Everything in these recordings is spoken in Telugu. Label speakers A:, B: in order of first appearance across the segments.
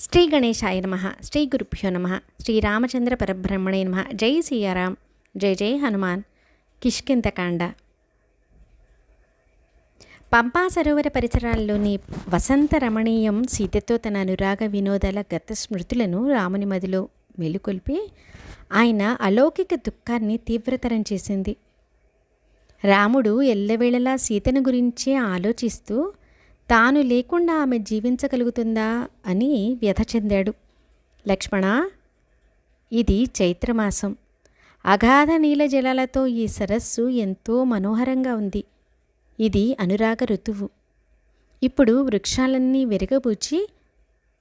A: శ్రీ గణేశాయ నమ శ్రీ గురుభ్యో నమ శ్రీ రామచంద్ర పరబ్రహ్మణే నమ. జై సీయారాం జై జై హనుమాన్. కిష్కింతకాండ పంపా సరోవర పరిసరాల్లోని వసంత రమణీయం సీతతో తన అనురాగ వినోదాల గత స్మృతులను రాముని మదిలో మెలుకొల్పి ఆయన అలౌకిక దుఃఖాన్ని తీవ్రతరం చేసింది. రాముడు ఎల్లవేళలా సీతను గురించే ఆలోచిస్తూ తాను లేకుండా ఆమె జీవించగలుగుతుందా అని వ్యధ చెందాడు. లక్ష్మణ ఇది చైత్రమాసం. అగాధ నీల జలాలతో ఈ సరస్సు ఎంతో మనోహరంగా ఉంది. ఇది అనురాగ ఋతువు. ఇప్పుడు వృక్షాలన్నీ విరగబూచి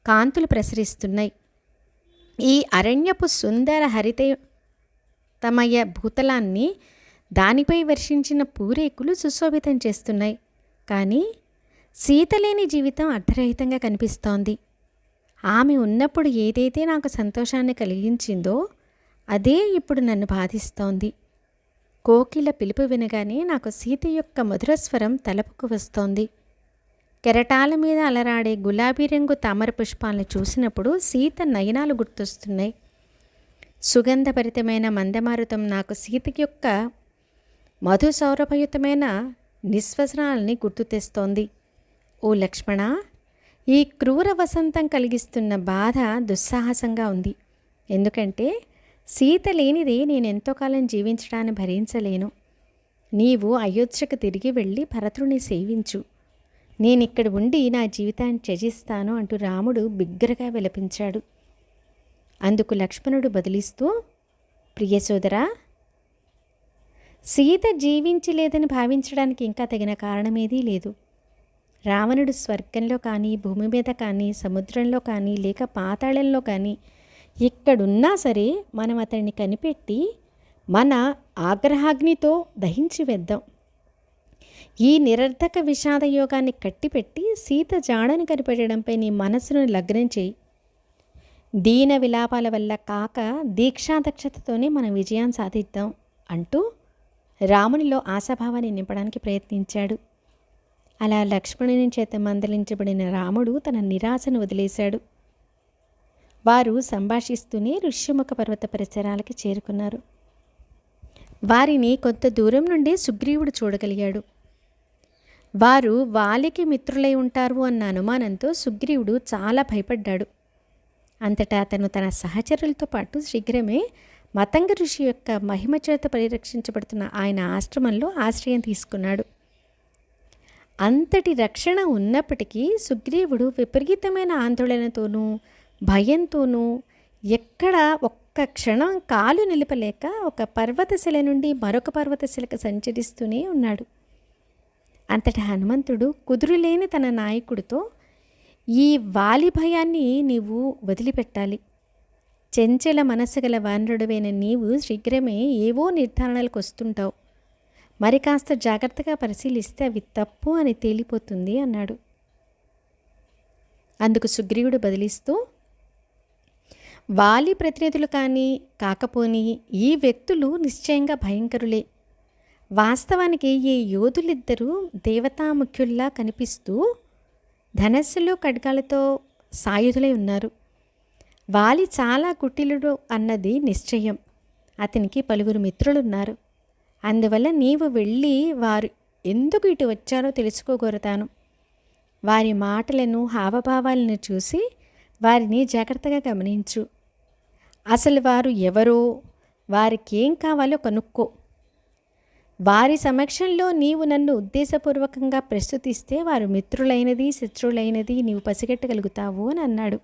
A: కాంతులు ప్రసరిస్తున్నాయి. ఈ అరణ్యపు సుందర హరిత తమయ భూతలాన్ని దానిపై వర్షించిన పూరేకులు సుశోభితం చేస్తున్నాయి. కానీ సీతలేని జీవితం అర్ధరహితంగా కనిపిస్తోంది. ఆమె ఉన్నప్పుడు ఏదైతే నాకు సంతోషాన్ని కలిగించిందో అదే ఇప్పుడు నన్ను బాధిస్తోంది. కోకిల పిలుపు వినగానే నాకు సీత యొక్క మధురస్వరం తలపుకు వస్తోంది. కెరటాల మీద అలరాడే గులాబీ రంగు తామర పుష్పాలను చూసినప్పుడు సీత నయనాలు గుర్తొస్తున్నాయి. సుగంధభరితమైన మందమారుతం నాకు సీత యొక్క మధు సౌరభయుతమైన నిశ్వసనాలని గుర్తు తెస్తోంది. ఓ లక్ష్మణ ఈ క్రూర వసంతం కలిగిస్తున్న బాధ దుస్సాహసంగా ఉంది. ఎందుకంటే సీత లేనిదే నేను ఎంతో కాలం జీవించడాన్ని భరించలేను. నీవు అయోధ్యకు తిరిగి వెళ్ళి భరతుడిని సేవించు. నేనిక్కడ ఉండి నా జీవితాన్ని త్యజిస్తాను అంటూ రాముడు బిగ్గరగా విలపించాడు. అందుకు లక్ష్మణుడు బదిలిస్తూ ప్రియ సోదరా సీత జీవించి లేదని భావించడానికి ఇంకా తగిన కారణమేదీ లేదు. రావణుడు స్వర్గంలో కానీ భూమి మీద కానీ సముద్రంలో కానీ లేక పాతాళంలో కానీ ఎక్కడున్నా సరే మనం అతన్ని కనిపెట్టి మన ఆగ్రహాగ్నితో దహించి వేద్దాం. ఈ నిరర్ధక విషాద యోగాన్ని కట్టిపెట్టి సీత జాడను కనిపెట్టడంపై నీ మనసును లగ్నం చేయి. దీన విలాపాల వల్ల కాక దీక్షాదక్షతతోనే మనం విజయం సాధిద్దాం అంటూ రామునిలో ఆశాభావాన్ని నింపడానికి ప్రయత్నించాడు. అలా లక్ష్మణుని చేత మందలించబడిన రాముడు తన నిరాశను వదిలేశాడు. వారు సంభాషిస్తూనే ఋష్యముఖ పర్వత పరిసరాలకి చేరుకున్నారు. వారిని కొంత దూరం నుండి సుగ్రీవుడు చూడగలిగాడు. వారు వాలికి మిత్రులై ఉంటారు అన్న అనుమానంతో సుగ్రీవుడు చాలా భయపడ్డాడు. అంతటా అతను తన సహచరులతో పాటు శీఘ్రమే మతంగ ఋషి యొక్క మహిమ చేత పరిరక్షించబడుతున్న ఆయన ఆశ్రమంలో ఆశ్రయం తీసుకున్నాడు. అంతటి రక్షణ ఉన్నప్పటికీ సుగ్రీవుడు విపరీతమైన ఆందోళనతోనూ భయంతోనూ ఎక్కడ ఒక్క క్షణం కాలు నిలపలేక ఒక పర్వతశిల నుండి మరొక పర్వతశిలకు సంచరిస్తూనే ఉన్నాడు. అంతటి హనుమంతుడు కుదురులేని తన నాయకుడితో ఈ వాలి భయాన్ని నీవు వదిలిపెట్టాలి. చెంచల మనసు గల వానరుడువైన నీవు శీఘ్రమే ఏవో నిర్ధారణలకు వస్తుంటావు. మరి కాస్త జాగ్రత్తగా పరిశీలిస్తే అవి తప్పు అని తేలిపోతుంది అన్నాడు. అందుకు సుగ్రీవుడు బదిలిస్తూ వాలి ప్రతినిధులు కానీ కాకపోని ఈ వ్యక్తులు నిశ్చయంగా భయంకరులే. వాస్తవానికి ఈ యోధులిద్దరూ దేవతాముఖ్యుల్లా కనిపిస్తూ ధనస్సులు ఖడ్గాలతో సాయుధులై ఉన్నారు. వాలి చాలా కుటిలుడు అన్నది నిశ్చయం. అతనికి పలువురు మిత్రులున్నారు. అందువల్ల నీవు వెళ్ళి వారు ఎందుకు ఇటు వచ్చారో తెలుసుకోగోరతాను. వారి మాటలను హావభావాలను చూసి వారిని జాగ్రత్తగా గమనించు. అసలు వారు ఎవరో వారికి ఏం కావాలో కనుక్కో. వారి సమక్షంలో నీవు నన్ను ఉద్దేశపూర్వకంగా ప్రస్తుతిస్తే వారు మిత్రులైనది శత్రువులైనది నీవు పసిగట్టగలుగుతావు అని అన్నాడు.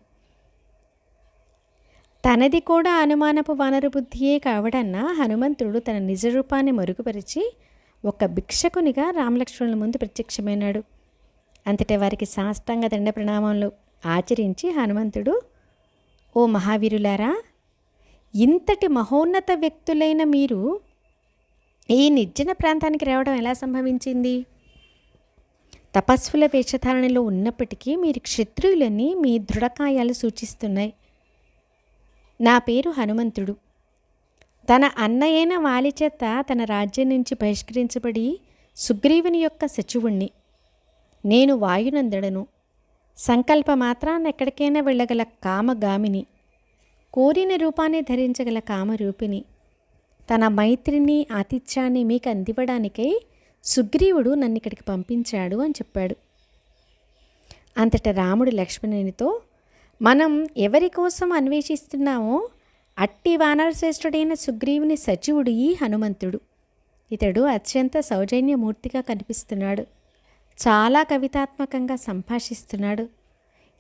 A: తనది కూడా అనుమానపు వానర బుద్ధియే కావడన్న హనుమంతుడు తన నిజ రూపాన్ని మరుగుపరిచి ఒక భిక్షకునిగా రామలక్ష్మణుల ముందు ప్రత్యక్షమైనాడు. అంతటే వారికి సాష్టాంగ దండ ప్రణామాలు ఆచరించి హనుమంతుడు ఓ మహావీరులారా ఇంతటి మహోన్నత వ్యక్తులైన మీరు ఈ నిర్జన ప్రాంతానికి రావడం ఎలా సంభవించింది? తపస్సుల వేషధారణలో ఉన్నప్పటికీ మీరు క్షత్రియులని మీ దృఢకాయాలు సూచిస్తున్నాయి. నా పేరు హనుమంతుడు. తన అన్నయైన వాలిచేత తన రాజ్యం నుంచి బహిష్కరించబడి సుగ్రీవుని యొక్క సచివుణ్ణి నేను వాయునందడను. సంకల్ప మాత్రాన్ని ఎక్కడికైనా వెళ్ళగల కామగామిని. కోరిన రూపాన్ని ధరించగల కామరూపిణి. తన మైత్రిని ఆతిథ్యాన్ని మీకు అందివ్వడానికై సుగ్రీవుడు నన్ను ఇక్కడికి పంపించాడు అని చెప్పాడు. అంతట రాముడు లక్ష్మణునితో మనం ఎవరి కోసం అన్వేషిస్తున్నామో అట్టి వానరశ్రేష్ఠుడైన సుగ్రీవుని సచివుడు ఈ హనుమంతుడు. ఇతడు అత్యంత సౌజన్యమూర్తిగా కనిపిస్తున్నాడు. చాలా కవితాత్మకంగా సంభాషిస్తున్నాడు.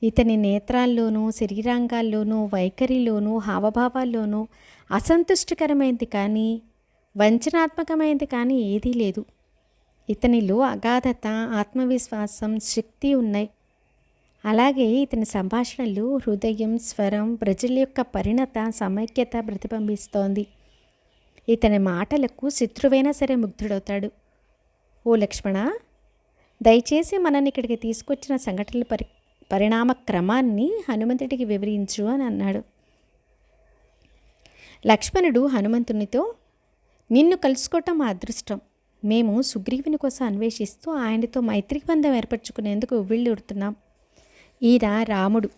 A: ఇతని నేత్రాల్లోనూ శరీరాంగాల్లోనూ వైఖరిలోనూ హావభావాల్లోనూ అసంతుష్టికరమైంది కానీ వంచనాత్మకమైనది కానీ ఏదీ లేదు. ఇతనిలో అగాధత ఆత్మవిశ్వాసం శక్తి ఉన్నాయి. అలాగే ఇతని సంభాషణలు హృదయం స్వరం ప్రజల యొక్క పరిణత సమైక్యత ప్రతిబింబిస్తోంది. ఇతని మాటలకు శత్రువైనా సరే ముగ్ధుడవుతాడు. ఓ లక్ష్మణ దయచేసి మనని ఇక్కడికి తీసుకొచ్చిన సంఘటనల పరి పరిణామ క్రమాన్ని హనుమంతుడికి వివరించు అని అన్నాడు. లక్ష్మణుడు హనుమంతునితో నిన్ను కలుసుకోవటం మా అదృష్టం. మేము సుగ్రీవుని కోసం అన్వేషిస్తూ ఆయనతో మైత్రి బంధం ఏర్పరచుకునేందుకు ఉవ్విళ్ళుడుతున్నాం ఈయన రాముడు.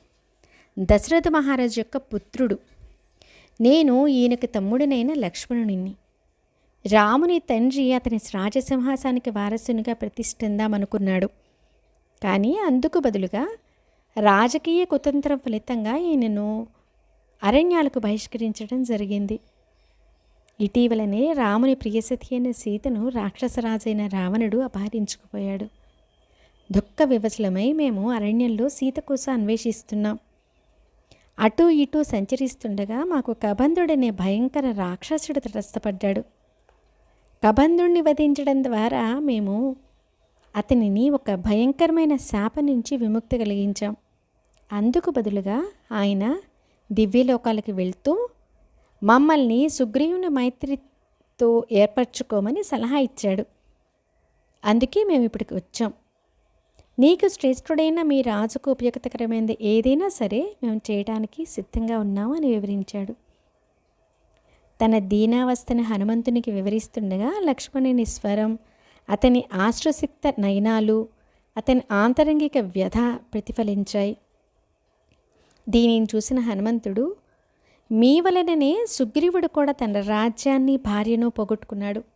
A: దశరథ మహారాజు యొక్క పుత్రుడు. నేను ఈయనకి తమ్ముడినైన లక్ష్మణుని రాముని తండ్రి అతని రాజసింహాసానికి వారసునిగా ప్రతిష్ఠిందామనుకున్నాడు. కానీ అందుకు బదులుగా రాజకీయ కుతంత్రం ఫలితంగా ఈయనను అరణ్యాలకు బహిష్కరించడం జరిగింది. ఇటీవలనే రాముని ప్రియసతి అయిన సీతను రాక్షసరాజైన రావణుడు అపహరించుకుపోయాడు. దుఃఖ వివసలమై మేము అరణ్యంలో సీత కోసం అన్వేషిస్తున్నాం. అటూ ఇటూ సంచరిస్తుండగా మాకు కబంధుడనే భయంకర రాక్షసుడు తటస్థపడ్డాడు. కబంధుణ్ణి వధించడం ద్వారా మేము అతనిని ఒక భయంకరమైన శాప నుంచి విముక్తి కలిగించాం. అందుకు బదులుగా ఆయన దివ్యలోకాలకి వెళ్తూ మమ్మల్ని సుగ్రీవుని మైత్రితో ఏర్పరచుకోమని సలహా ఇచ్చాడు. అందుకే మేము ఇప్పటికి వచ్చాం. నీకు శ్రేష్ఠుడైన మీ రాజుకు ఉపయోగకరమైనది ఏదైనా సరే మేము చేయడానికి సిద్ధంగా ఉన్నాము అని వివరించాడు. తన దీనావస్థను హనుమంతునికి వివరిస్తుండగా లక్ష్మణుని స్వరం అతని ఆశ్రసిక్త నయనాలు అతని ఆంతరంగిక వ్యధ ప్రతిఫలించాయి. దీనిని చూసిన హనుమంతుడు మీ వలననే సుగ్రీవుడు కూడా తన రాజ్యాన్ని భార్యను పోగొట్టుకున్నాడు.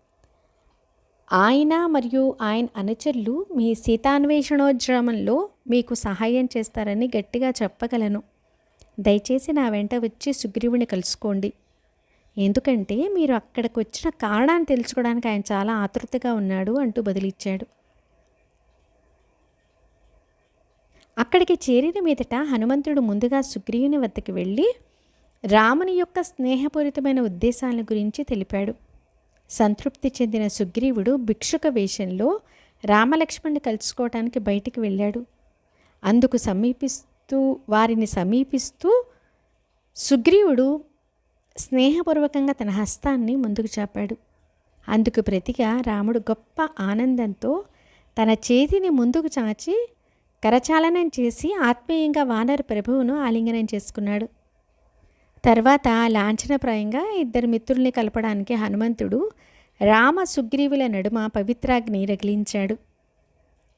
A: ఆయన మరియు ఆయన అనుచరులు మీ సీతాన్వేషణోద్యమంలో మీకు సహాయం చేస్తారని గట్టిగా చెప్పగలను. దయచేసి నా వెంట వచ్చి సుగ్రీవుని కలుసుకోండి. ఎందుకంటే మీరు అక్కడికి వచ్చిన కారణాన్ని తెలుసుకోవడానికి ఆయన చాలా ఆతృతగా ఉన్నాడు అంటూ బదిలిచ్చాడు. అక్కడికి చేరిన మీదట హనుమంతుడు ముందుగా సుగ్రీవుని వద్దకు వెళ్ళి రాముని యొక్క స్నేహపూరితమైన ఉద్దేశాల గురించి తెలిపాడు. సంతృప్తి చెందిన సుగ్రీవుడు భిక్షుక వేషంలో రామలక్ష్మణ్ని కలుసుకోవటానికి బయటికి వెళ్ళాడు. అందుకు సమీపిస్తూ వారిని సమీపిస్తూ సుగ్రీవుడు స్నేహపూర్వకంగా తన హస్తాన్ని ముందుకు చాపాడు. అందుకు ప్రతిగా రాముడు గొప్ప ఆనందంతో తన చేతిని ముందుకు చాచి కరచాలనం చేసి ఆత్మీయంగా వానర ప్రభువును ఆలింగనం చేసుకున్నాడు. తర్వాత లాంఛనప్రాయంగా ఇద్దరు మిత్రుల్ని కలపడానికి హనుమంతుడు రామ సుగ్రీవుల నడుమ పవిత్రాగ్ని రగిలించాడు.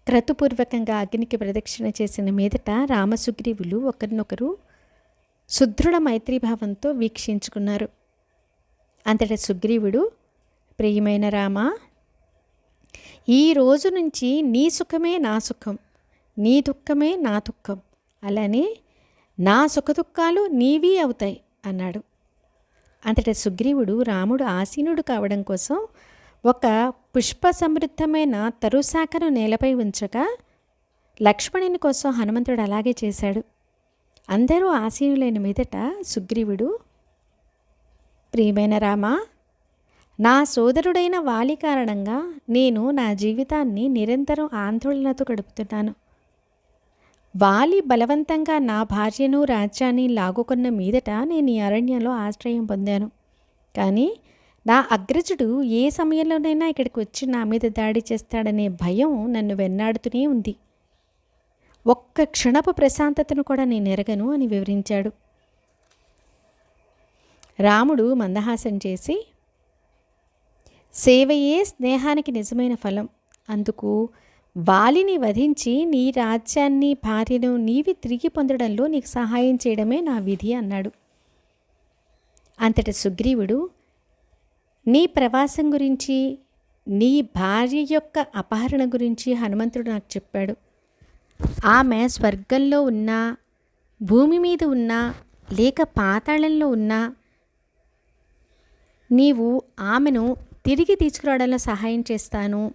A: క్రతుపూర్వకంగా అగ్నికి ప్రదక్షిణ చేసిన మీదట రామసుగ్రీవులు ఒకరినొకరు సుదృఢ మైత్రీభావంతో వీక్షించుకున్నారు. అంతట సుగ్రీవుడు ప్రియమైన రామ ఈ రోజు నుంచి నీ సుఖమే నా సుఖం నీ దుఃఖమే నా దుఃఖం అలానే నా సుఖదుఖాలు నీవీ అవుతాయి. అన్నాడు. అంతట సుగ్రీవుడు రాముడు ఆసీనుడు కావడం కోసం ఒక పుష్ప సమృద్ధమైన తరుశాఖను నేలపై ఉంచగా లక్ష్మణుని కోసం హనుమంతుడు అలాగే చేశాడు. అందరూ ఆసీనులైన మీదట సుగ్రీవుడు ప్రియమైన రామా నా సోదరుడైన వాలి కారణంగా నేను నా జీవితాన్ని నిరంతరం ఆందోళనతో గడుపుతున్నాను. వాలి బలవంతంగా నా భార్యను రాజ్యాన్ని లాగుకున్న మీదట నేను ఈ అరణ్యంలో ఆశ్రయం పొందాను. కానీ నా అగ్రజుడు ఏ సమయంలోనైనా ఇక్కడికి వచ్చి నా మీద దాడి చేస్తాడనే భయం నన్ను వెన్నాడుతూనే ఉంది. ఒక్క క్షణపు ప్రశాంతతను కూడా నేను ఎరగను అని వివరించాడు. రాముడు మందహాసం చేసి సేవయే స్నేహానికి నిజమైన ఫలం. అందుకు వాలిని వధించి నీ రాజ్యాన్ని భార్యను నీవి తిరిగి పొందడంలో నీకు సహాయం చేయడమే నా విధి అన్నాడు. అంతటి సుగ్రీవుడు నీ ప్రవాసం గురించి నీ భార్య యొక్క అపహరణ గురించి హనుమంతుడు నాకు చెప్పాడు. ఆమె స్వర్గంలో ఉన్నా భూమి మీద ఉన్నా లేక పాతాళంలో ఉన్నా నీవు ఆమెను తిరిగి తీసుకురావడంలో సహాయం చేస్తాను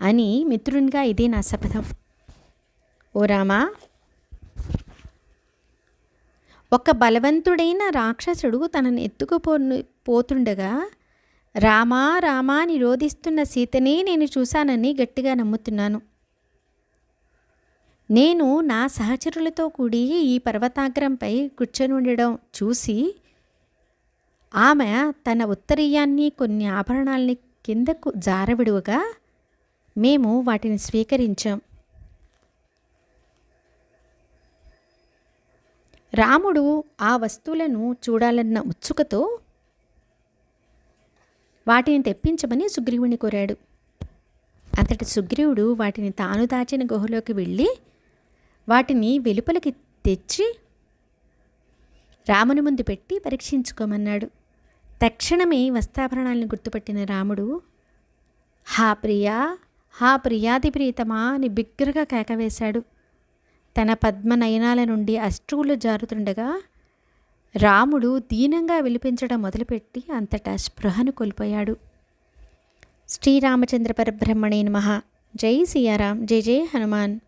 A: అని మిత్రునిగా ఇదే నా శపథం. ఓ రామా ఒక బలవంతుడైన రాక్షసుడు తనను ఎత్తుకుపో పోతుండగా రామా రామా నిరోధిస్తున్న సీతనే నేను చూశానని గట్టిగా నమ్ముతున్నాను. నేను నా సహచరులతో కూడి ఈ పర్వతాగ్రంపై కూర్చొని ఉండడం చూసి ఆమె తన ఉత్తరీయాన్ని కొన్ని ఆభరణాలని కిందకు జారవిడువగా మేము వాటిని స్వీకరించాం. రాముడు ఆ వస్తువులను చూడాలన్న ఉత్సుకతో వాటిని తెప్పించమని సుగ్రీవుని కోరాడు. అంతటి సుగ్రీవుడు వాటిని తాను దాచిన గుహలోకి వెళ్ళి వాటిని వెలుపలికి తెచ్చి రాముని ముందు పెట్టి పరీక్షించుకోమన్నాడు. తక్షణమే వస్త్రాభరణాలను గుర్తుపట్టిన రాముడు హా ప్రియా హా ప్రియాది ప్రీతమా అని బిగ్గరగా కేకవేశాడు. తన పద్మనయనాల నుండి అశ్రువులు జారుతుండగా రాముడు దీనంగా విలిపించడం మొదలుపెట్టి అంతటా స్పృహను కోల్పోయాడు. శ్రీరామచంద్ర పరబ్రహ్మణే నమ. జై సియారాం. జై జై హనుమాన్.